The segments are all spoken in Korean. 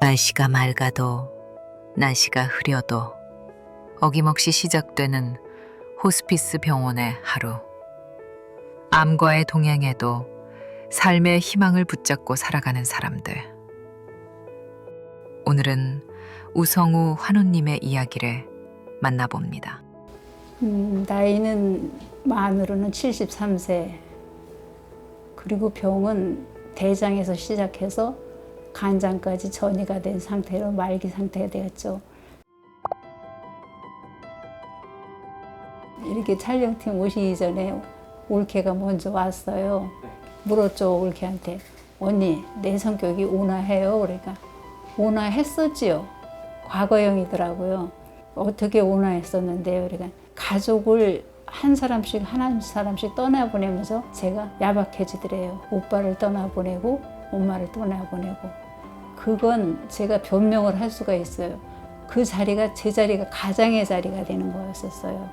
날씨가 맑아도 날씨가 흐려도 어김없이 시작되는 호스피스 병원의 하루. 암과의 동행에도 삶의 희망을 붙잡고 살아가는 사람들. 오늘은 우성우 환우님의 이야기를 만나봅니다. 음, 나이는 만으로는 73세. 그리고 병은 대장에서 시작해서 간장까지 전이가 된 상태로 말기 상태가 되었죠. 이렇게 촬영팀 오시기 전에 올케가 먼저 왔어요. 물었죠, 올케한테. 언니, 내 성격이 온화해요? 그러니까. 온화했었지요. 과거형이더라고요. 어떻게 온화했었는데요? 그러니까 가족을 한 사람씩 한 사람씩 떠나보내면서 제가 야박해지더래요. 오빠를 떠나보내고 엄마를 떠나보내고 그건 제가 변명을 할 수가 있어요. 그 자리가 제 자리가 가장의 자리가 되는 거였었어요.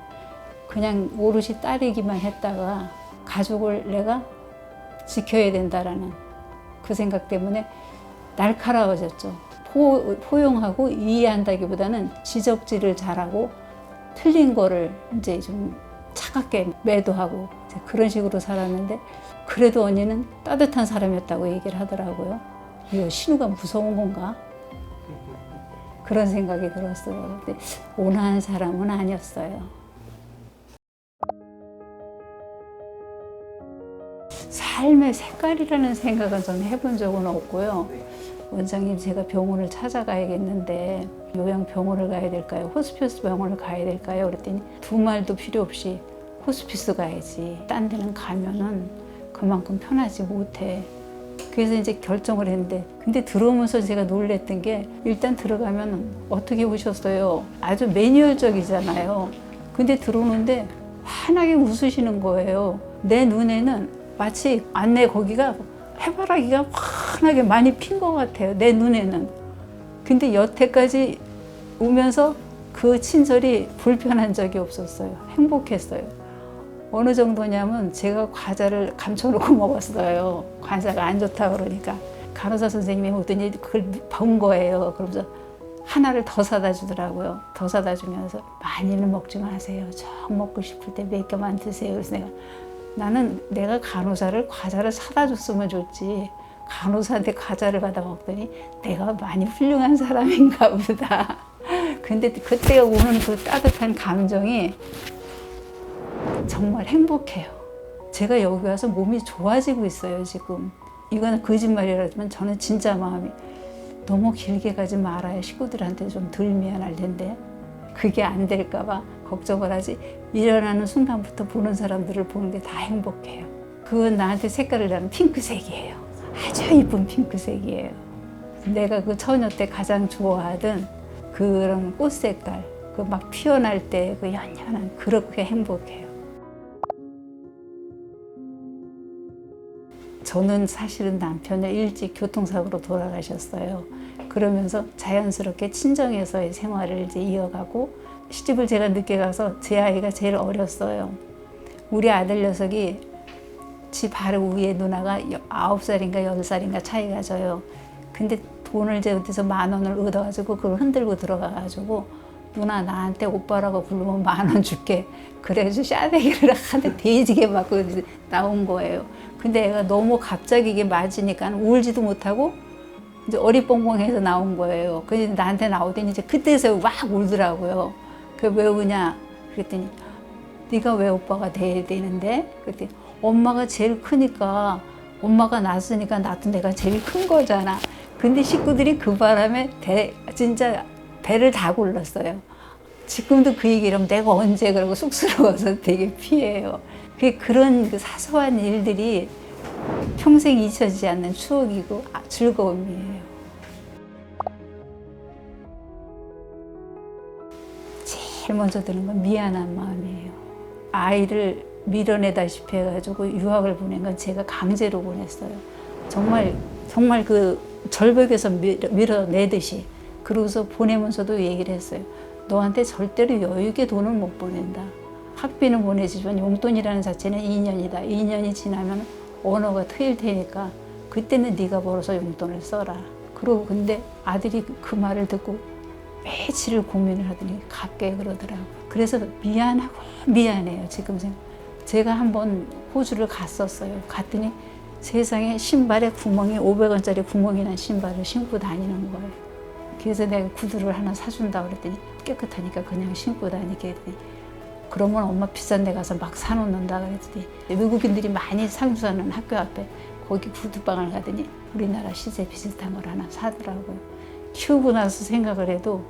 그냥 오롯이 따르기만 했다가 가족을 내가 지켜야 된다라는 그 생각 때문에 날카로워졌죠. 포, 포용하고 이해한다기보다는 지적질을 잘하고 틀린 거를 이제 좀 차갑게 매도하고 그런 식으로 살았는데 그래도 언니는 따뜻한 사람이었다고 얘기를 하더라고요. 이거 신우가 무서운 건가? 그런 생각이 들었어요. 근데 온화한 사람은 아니었어요. 삶의 색깔이라는 생각은 저는 해본 적은 없고요. 원장님 제가 병원을 찾아가야겠는데 요양병원을 가야 될까요? 호스피스 병원을 가야 될까요? 그랬더니 두 말도 필요 없이 호스피스 가야지. 딴 데는 가면은 그만큼 편하지 못해. 그래서 이제 결정을 했는데 근데 들어오면서 제가 놀랬던 게 일단 들어가면 어떻게 오셨어요? 아주 매뉴얼적이잖아요. 근데 들어오는데 환하게 웃으시는 거예요. 내 눈에는 마치 안내 거기가 해바라기가 환하게 많이 핀 것 같아요. 내 눈에는. 근데 여태까지 오면서 그 친절이 불편한 적이 없었어요. 행복했어요. 어느 정도냐면 제가 과자를 감춰놓고 먹었어요. 과자가 안 좋다 그러니까 간호사 선생님이 오더니 그걸 본 거예요. 그러면서 하나를 더 사다 주더라고요. 더 사다 주면서 많이는 먹지 마세요. 좀 먹고 싶을 때 몇 개만 드세요. 그래서 내가 나는 내가 간호사를 과자를 사다 줬으면 좋지. 간호사한테 과자를 받아 먹더니 내가 많이 훌륭한 사람인가 보다. 근데 그때 오는 그 따뜻한 감정이 정말 행복해요. 제가 여기 와서 몸이 좋아지고 있어요, 지금. 이거는 거짓말이라지만 저는 진짜 마음이 너무 길게 가지 말아야 식구들한테 좀 덜 미안할 텐데 그게 안 될까봐 걱정을 하지 일어나는 순간부터 보는 사람들을 보는 게 다 행복해요. 그건 나한테 색깔을 나는 핑크색이에요. 아주 이쁜 핑크색이에요. 내가 그 처녀 때 가장 좋아하던 그런 꽃 색깔, 그 막 피어날 때 그 연연한 그렇게 행복해요. 저는 사실은 남편이 일찍 교통사고로 돌아가셨어요. 그러면서 자연스럽게 친정에서의 생활을 이제 이어가고 시집을 제가 늦게 가서 제 아이가 제일 어렸어요. 우리 아들 녀석이 집 바로 위에 누나가 아홉 살인가 여덟 살인가 차이가 져요. 근데 돈을 이제 어디서 만 원을 얻어가지고 그걸 흔들고 들어가가지고 누나 나한테 오빠라고 부르면 만 원 줄게. 그래서 샤대기를 하는데 돼지게 맞고 나온 거예요. 근데 애가 너무 갑자기 이게 맞으니까 울지도 못하고 이제 어리뻥뻥해서 나온 거예요. 그래서 나한테 나오더니 이제 그때서 막 울더라고요. 그왜 우냐? 그랬더니 네가 왜 오빠가 돼야 되는데? 그랬더니 엄마가 제일 크니까 엄마가 낳았으니까 나도 내가 제일 큰 거잖아. 근데 식구들이 그 바람에 대, 진짜 배를 다 굴렀어요. 지금도 그 얘기를 하면 내가 언제 그러고 쑥스러워서 되게 피해요. 그 그런 그 사소한 일들이 평생 잊혀지지 않는 추억이고 아, 즐거움이에요. 제일 먼저 드는 건 미안한 마음이에요. 아이를 밀어내다시피 해가지고 유학을 보낸 건 제가 강제로 보냈어요. 정말 정말 그 절벽에서 밀어, 밀어내듯이 그러고서 보내면서도 얘기를 했어요. 너한테 절대로 여유 있게 돈을 못 보낸다. 학비는 보내지만 용돈이라는 자체는 2년이다. 2년이 지나면 언어가 트일 테니까 그때는 네가 벌어서 용돈을 써라. 그러고 근데 아들이 그 말을 듣고 며칠을 고민을 하더니 갈게 그러더라고요. 그래서 미안하고 미안해요 지금 생각. 제가 한번 호주를 갔었어요. 갔더니 세상에 신발에 구멍이 500원짜리 구멍이 난 신발을 신고 다니는 거예요. 그래서 내가 구두를 하나 사준다 그랬더니 깨끗하니까 그냥 신고 다니게 했더니 그러면 엄마 비싼 데 가서 막 사놓는다 그랬더니 외국인들이 많이 상주하는 학교 앞에 거기 구두방을 가더니 우리나라 시세 비슷한 걸 하나 사더라고요. 키우고 나서 생각을 해도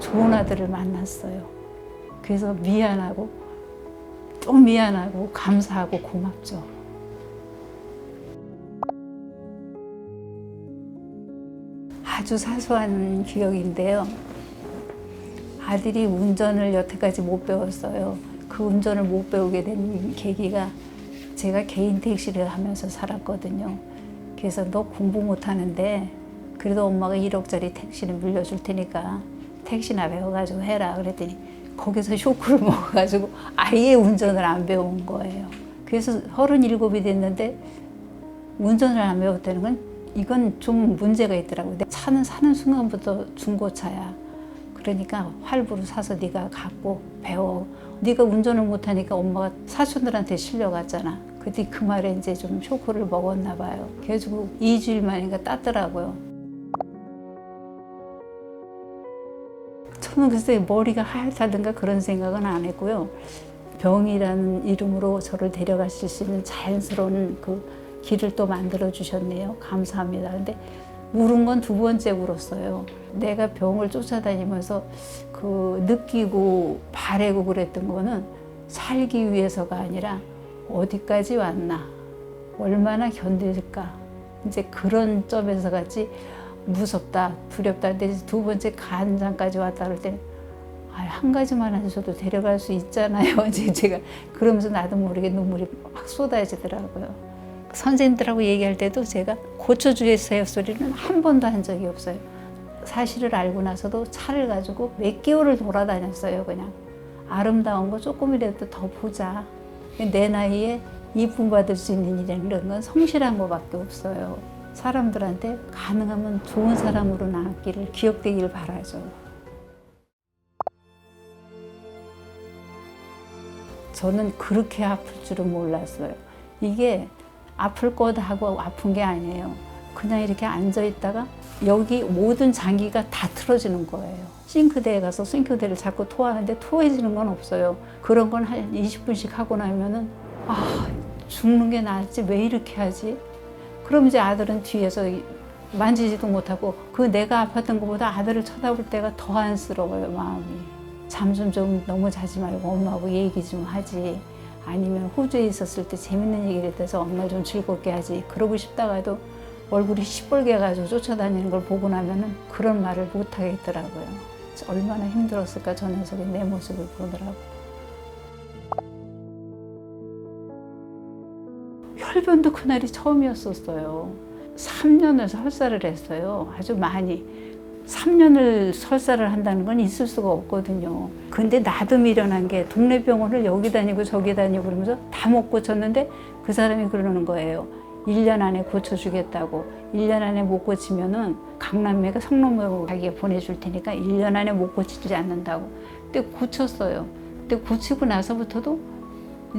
좋은 아들을 만났어요. 그래서 미안하고 또 미안하고 감사하고 고맙죠. 아주 사소한 기억인데요. 아들이 운전을 여태까지 못 배웠어요. 그 운전을 못 배우게 된 계기가 제가 개인 택시를 하면서 살았거든요. 그래서 너 공부 못 하는데 그래도 엄마가 1억짜리 택시를 물려줄 테니까 택시나 배워가지고 해라 그랬더니 거기서 쇼크를 먹어가지고 아예 운전을 안 배운 거예요. 그래서 37이 됐는데 운전을 안 배웠다는 건 이건 좀 문제가 있더라고요. 내 차는 사는 순간부터 중고차야. 그러니까 활부로 사서 네가 갖고 배워. 네가 운전을 못하니까 엄마가 사촌들한테 실려갔잖아. 그때 그 말에 이제 좀 쇼크를 먹었나 봐요. 그래가지고 2주일 만인가 땄더라고요. 저는 글쎄 머리가 하얗다든가 그런 생각은 안 했고요. 병이라는 이름으로 저를 데려가실 수 있는 자연스러운 그 길을 또 만들어 주셨네요. 감사합니다. 근데 울은 건 두 번째 울었어요. 내가 병을 쫓아다니면서 그 느끼고 바래고 그랬던 거는 살기 위해서가 아니라 어디까지 왔나, 얼마나 견딜까. 이제 그런 점에서 같이 무섭다, 두렵다. 근데 두 번째 간장까지 왔다 그럴 때는 아, 한 가지만 하셔도 데려갈 수 있잖아요. 이제 제가 그러면서 나도 모르게 눈물이 막 쏟아지더라고요. 선생님들하고 얘기할 때도 제가 고쳐주세요 소리는 한 번도 한 적이 없어요. 사실을 알고 나서도 차를 가지고 몇 개월을 돌아다녔어요. 그냥 아름다운 거 조금이라도 더 보자. 내 나이에 이쁨 받을 수 있는 일이라는 건 성실한 거밖에 없어요. 사람들한테 가능하면 좋은 사람으로 나왔기를 기억되기를 바라죠. 저는 그렇게 아플 줄은 몰랐어요. 이게 아플 거다 하고 아픈 게 아니에요. 그냥 이렇게 앉아 있다가 여기 모든 장기가 다 틀어지는 거예요. 싱크대에 가서 싱크대를 자꾸 토하는데 토해지는 건 없어요. 그런 건 한 20분씩 하고 나면은 아, 죽는 게 낫지 왜 이렇게 하지? 그럼 이제 아들은 뒤에서 만지지도 못하고 그 내가 아팠던 것보다 아들을 쳐다볼 때가 더 안쓰러워요, 마음이. 잠 좀 좀 너무 자지 말고 엄마하고 얘기 좀 하지. 아니면 호주에 있었을 때 재밌는 얘기를 해서 엄마를 좀 즐겁게 하지. 그러고 싶다가도 얼굴이 시뻘게 가지고 쫓아다니는 걸 보고 나면은 그런 말을 못 하겠더라고요. 얼마나 힘들었을까 저 녀석이 내 모습을 보더라고. 혈변도 그날이 처음이었었어요. 3년을 설사를 했어요. 아주 많이. 3년을 설사를 한다는 건 있을 수가 없거든요. 근데 나도 미련한 게 동네 병원을 여기 다니고 저기 다니고 그러면서 다 못 고쳤는데 그 사람이 그러는 거예요. 1년 안에 고쳐주겠다고. 1년 안에 못 고치면은 강남매가 성남매로 자기가 보내줄 테니까 1년 안에 못 고치지 않는다고. 근데 고쳤어요. 근데 고치고 나서부터도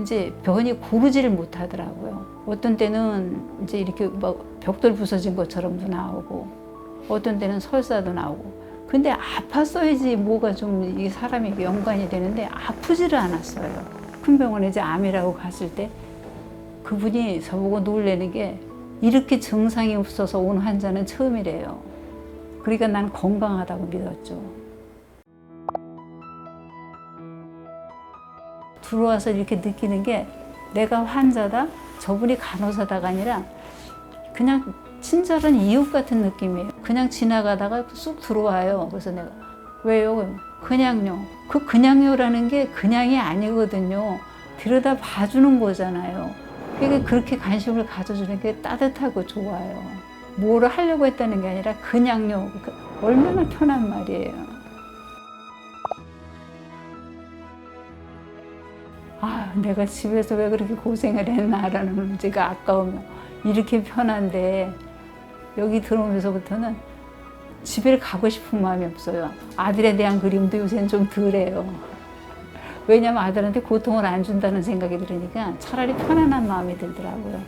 이제 변이 고르지를 못하더라고요. 어떤 때는 이제 이렇게 막 벽돌 부서진 것처럼도 나오고 어떤 때는 설사도 나오고 근데 아팠어야지 뭐가 좀 이 사람이 연관이 되는데 아프지를 않았어요. 큰 병원에 이제 암이라고 갔을 때 그분이 저보고 놀래는 게 이렇게 증상이 없어서 온 환자는 처음이래요. 그러니까 난 건강하다고 믿었죠. 들어와서 이렇게 느끼는 게 내가 환자다, 저분이 간호사다가 아니라 그냥 친절한 이웃 같은 느낌이에요. 그냥 지나가다가 쑥 들어와요. 그래서 내가 왜요? 그냥요. 그 그냥요라는 게 그냥이 아니거든요. 들여다 봐주는 거잖아요. 그게 그렇게 관심을 가져주는 게 따뜻하고 좋아요. 뭐를 하려고 했다는 게 아니라 그냥요. 그러니까 얼마나 편한 말이에요. 아, 내가 집에서 왜 그렇게 고생을 했나라는 문제가 아까우면 이렇게 편한데 여기 들어오면서부터는 집에 가고 싶은 마음이 없어요. 아들에 대한 그림도 요새는 좀 덜해요. 왜냐면 아들한테 고통을 안 준다는 생각이 들으니까 차라리 편안한 마음이 들더라고요.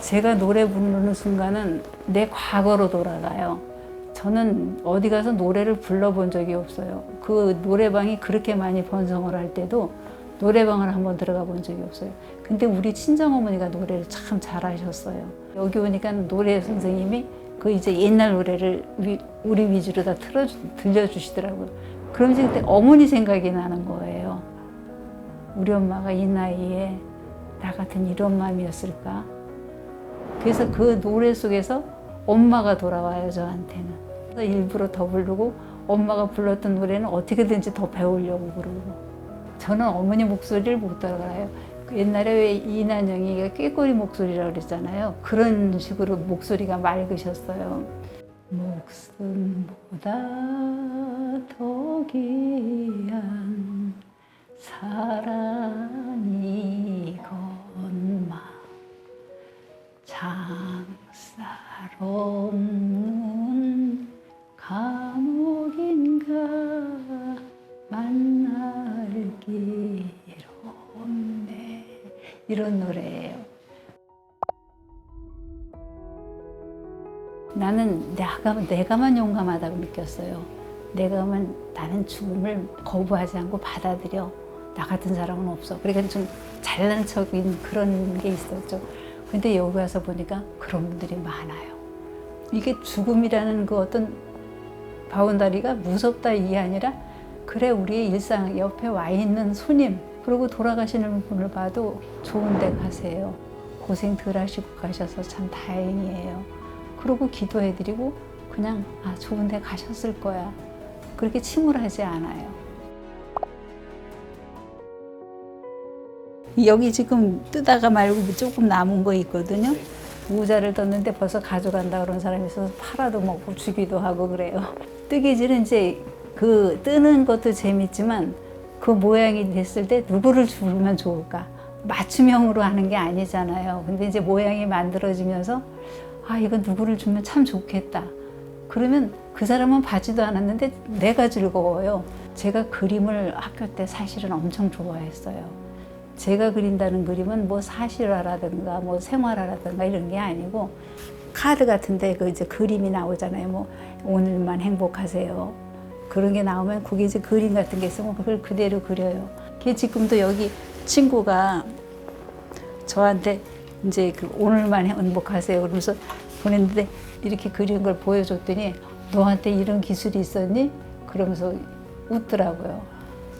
제가 노래 부르는 순간은 내 과거로 돌아가요. 저는 어디 가서 노래를 불러본 적이 없어요. 그 노래방이 그렇게 많이 번성을 할 때도 노래방을 한번 들어가 본 적이 없어요. 근데 우리 친정어머니가 노래를 참 잘하셨어요. 여기 오니까 노래 선생님이 그 이제 옛날 노래를 위- 우리 위주로 다 틀어 들려주시더라고요. 그러면서 그때 어머니 생각이 나는 거예요. 우리 엄마가 이 나이에 나 같은 이런 마음이었을까? 그래서 그 노래 속에서 엄마가 돌아와요 저한테는. 일부러 더 부르고 엄마가 불렀던 노래는 어떻게든지 더 배우려고 그러고. 저는 어머니 목소리를 못 따라가요. 그 옛날에 왜 이난영이가 꾀꼬리 목소리라고 그랬잖아요. 그런 식으로 목소리가 맑으셨어요. 목숨보다 더 귀한 사랑이건마 없는 감옥인가 없네 이런 노래예요. 나는 내가, 내가만 용감하다고 느꼈어요. 내가만 나는 죽음을 거부하지 않고 받아들여. 나 같은 사람은 없어. 그러니까 좀 잘난 척인 그런 게 있었죠. 근데 여기 와서 보니까 그런 분들이 많아요. 이게 죽음이라는 그 어떤 바운다리가 무섭다 이게 아니라 그래 우리의 일상 옆에 와 있는 손님 그리고 돌아가시는 분을 봐도 좋은 데 가세요. 고생 덜 하시고 가셔서 참 다행이에요. 그러고 기도해드리고 그냥 아 좋은 데 가셨을 거야. 그렇게 침울하지 않아요. 여기 지금 뜨다가 말고 조금 남은 거 있거든요. 모자를 떴는데 벌써 가져간다 그런 사람이 있어서 팔아도 먹고 주기도 하고 그래요. 뜨개질은 이제 그 뜨는 것도 재밌지만 그 모양이 됐을 때 누구를 주면 좋을까? 맞춤형으로 하는 게 아니잖아요. 근데 이제 모양이 만들어지면서 아, 이거 누구를 주면 참 좋겠다. 그러면 그 사람은 받지도 않았는데 내가 즐거워요. 제가 그림을 학교 때 사실은 엄청 좋아했어요. 제가 그린다는 그림은 뭐 사실화라든가 뭐 생활화라든가 이런 게 아니고 카드 같은데 그 이제 그림이 나오잖아요. 뭐 오늘만 행복하세요. 그런 게 나오면 그게 이제 그림 같은 게 있으면 그걸 그대로 그려요. 걔 지금도 여기 친구가 저한테 이제 그 오늘만 행복하세요. 그러면서 보냈는데 이렇게 그린 걸 보여줬더니 너한테 이런 기술이 있었니? 그러면서 웃더라고요.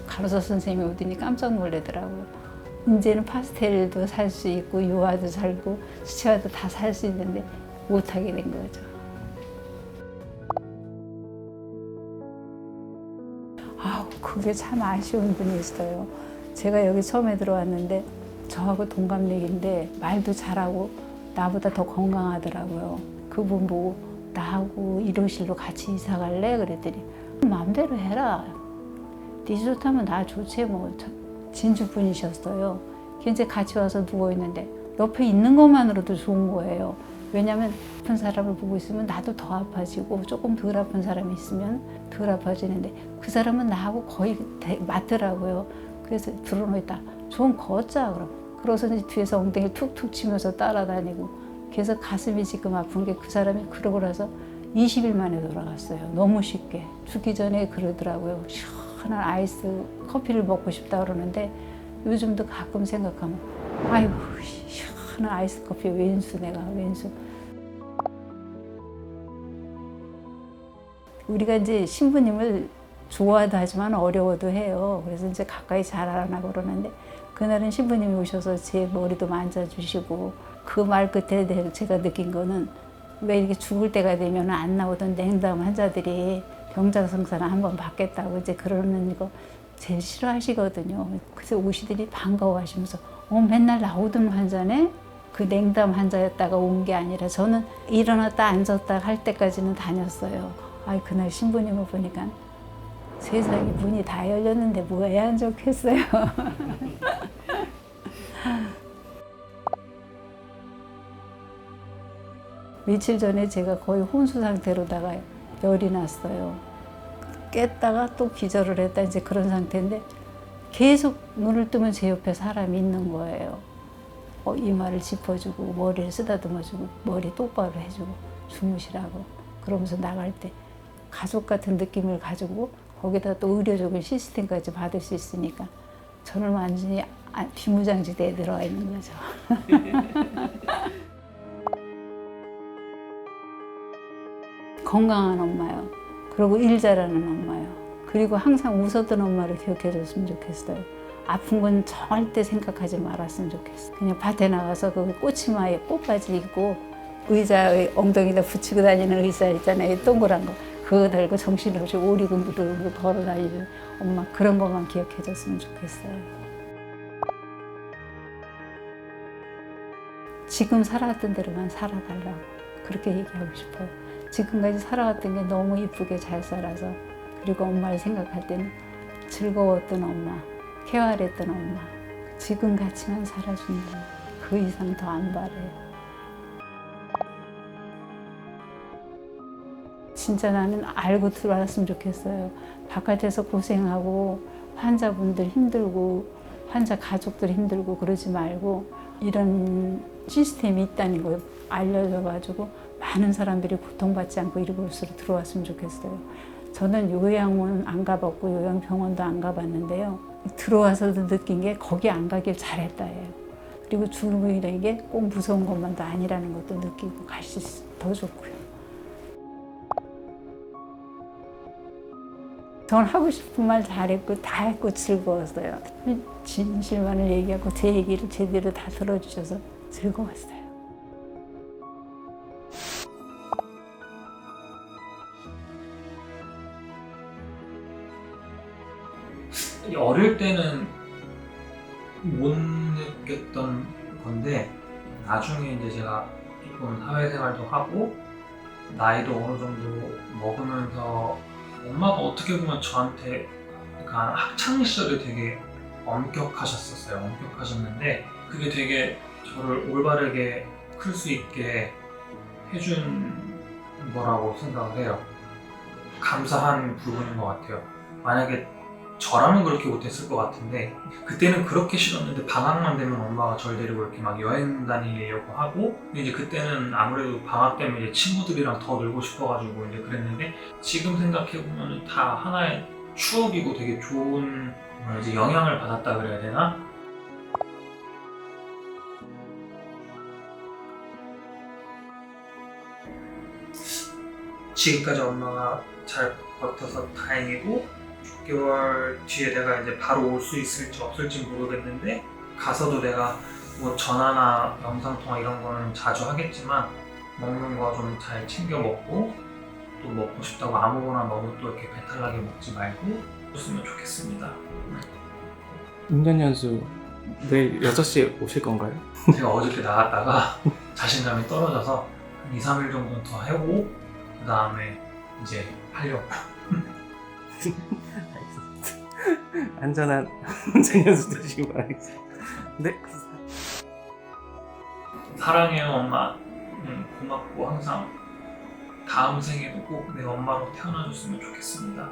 가로사 선생님이 오더니 깜짝 놀라더라고요. 이제는 파스텔도 살 수 있고 유화도 살고 수채화도 다 살 수 있는데 못하게 된 거죠. 그게 참 아쉬운 분이 있어요. 제가 여기 처음에 들어왔는데 저하고 동갑내기인데 말도 잘하고 나보다 더 건강하더라고요. 그분 보고 나하고 일호실로 같이 이사 갈래? 그랬더니 마음대로 해라. 네 좋다면 나 좋지 뭐 진주 분이셨어요. 이제 같이 와서 누워 있는데 옆에 있는 것만으로도 좋은 거예요. 왜냐하면 아픈 사람을 보고 있으면 나도 더 아파지고 조금 덜 아픈 사람이 있으면 덜 아파지는데 그 사람은 나하고 거의 대- 맞더라고요. 그래서 들어놓있다. 좀 걷자 그럼. 그러서 이제 뒤에서 엉덩이 툭툭 치면서 따라다니고 그래서 가슴이 지금 아픈 게 그 사람이 그러고 나서 20일 만에 돌아갔어요. 너무 쉽게. 죽기 전에 그러더라고요. 시원한 아이스 커피를 먹고 싶다 그러는데 요즘도 가끔 생각하면 아이고 시원 한 아이스 커피 왼수 내가 왼수 우리가 이제 신부님을 좋아도 하지만 어려워도 해요. 그래서 이제 가까이 잘 알아나 그러는데 그날은 신부님이 오셔서 제 머리도 만져주시고 그 말 끝에 내- 제가 느낀 거는 왜 이렇게 죽을 때가 되면 안 나오던 냉담 환자들이 병자성사를 한번 받겠다고 이제 그러는 거 제일 싫어하시거든요. 그래서 오시더니 반가워하시면서 어 맨날 나오던 환자네 그 냉담 환자였다가 온 게 아니라 저는 일어났다 앉았다 할 때까지는 다녔어요. 아 그날 신부님을 보니까 세상에 문이 다 열렸는데 뭐가 안 좋겠어요. 며칠 전에 제가 거의 혼수 상태로다가 열이 났어요. 깼다가 또 기절을 했다 이제 그런 상태인데 계속 눈을 뜨면 제 옆에 사람이 있는 거예요. 어, 이마를 짚어주고 머리를 쓰다듬어주고 머리 똑바로 해주고 주무시라고 그러면서 나갈 때 가족 같은 느낌을 가지고 거기다 또 의료적인 시스템까지 받을 수 있으니까 저는 완전히 아- 비무장지대에 들어가 있는 거죠. 건강한 엄마요. 그리고 일 잘하는 엄마요. 그리고 항상 웃었던 엄마를 기억해 줬으면 좋겠어요. 아픈 건 절대 생각하지 말았으면 좋겠어요. 그냥 밭에 나가서 그 꼬치마에 꽃바지 입고 의자에 엉덩이다 붙이고 다니는 의자 있잖아요. 동그란 거. 그거 달고 정신없이 오리근 들고 걸어 다니는 엄마 그런 것만 기억해 줬으면 좋겠어요. 지금 살아왔던 대로만 살아달라고 그렇게 얘기하고 싶어요. 지금까지 살아왔던 게 너무 이쁘게 잘 살아서 그리고 엄마를 생각할 때는 즐거웠던 엄마, 쾌활했던 엄마, 지금 같이만 살아준다. 그 이상 더 안 바래요. 진짜 나는 알고 들어왔으면 좋겠어요. 바깥에서 고생하고 환자분들 힘들고 환자 가족들 힘들고 그러지 말고 이런 시스템이 있다는 걸 알려줘가지고 많은 사람들이 고통받지 않고 이곳으로 들어왔으면 좋겠어요. 저는 요양원 안 가봤고 요양병원도 안 가봤는데요. 들어와서도 느낀 게 거기 안 가길 잘했다예요. 그리고 죽음이라는 게 꼭 무서운 것만도 아니라는 것도 느끼고 갈수 있어 더 좋고요. 전 하고 싶은 말 잘했고 다 했고 즐거웠어요. 진실만을 얘기하고 제 얘기를 제대로 다 들어주셔서 즐거웠어요. 이 어릴 때는 못 느꼈던 건데 나중에 이제 제가 조금 사회생활도 하고 나이도 어느 정도 먹으면서 엄마가 어떻게 보면 저한테 그러니까 학창 시절에 되게 엄격하셨었어요. 엄격하셨는데 그게 되게 저를 올바르게 클 수 있게 해준 거라고 생각을 해요. 감사한 부분인 것 같아요. 만약에 저라면 그렇게 못했을 것 같은데 그때는 그렇게 싫었는데 방학만 되면 엄마가 절 데리고 이렇게 막 여행 다니려고 하고 근데 이제 그때는 아무래도 방학 때문에 친구들이랑 더 놀고 싶어가지고 이제 그랬는데 지금 생각해 보면 다 하나의 추억이고 되게 좋은 뭐 이제 영향을 받았다 그래야 되나? 지금까지 엄마가 잘 버텨서 다행이고 6개월 뒤에 내가 이제 바로 올 수 있을지 없을지 모르겠는데 가서도 내가 뭐 전화나 영상통화 이런 거는 자주 하겠지만 먹는 거 좀 잘 챙겨 먹고 또 먹고 싶다고 아무거나 너무 또 이렇게 배탈나게 먹지 말고 했으면 좋겠습니다. 운전 연수 내일 6시에 오실 건가요? 제가 어저께 나갔다가 자신감이 떨어져서 한 2, 3일 정도는 더 해보고 그 다음에 이제. 알겠습니다. 안전한 운전연수 되시기 바라겠습니다. 네. 사랑해요 엄마 음, 고맙고 항상 다음 생에도 꼭 내 엄마로 태어나줬으면 좋겠습니다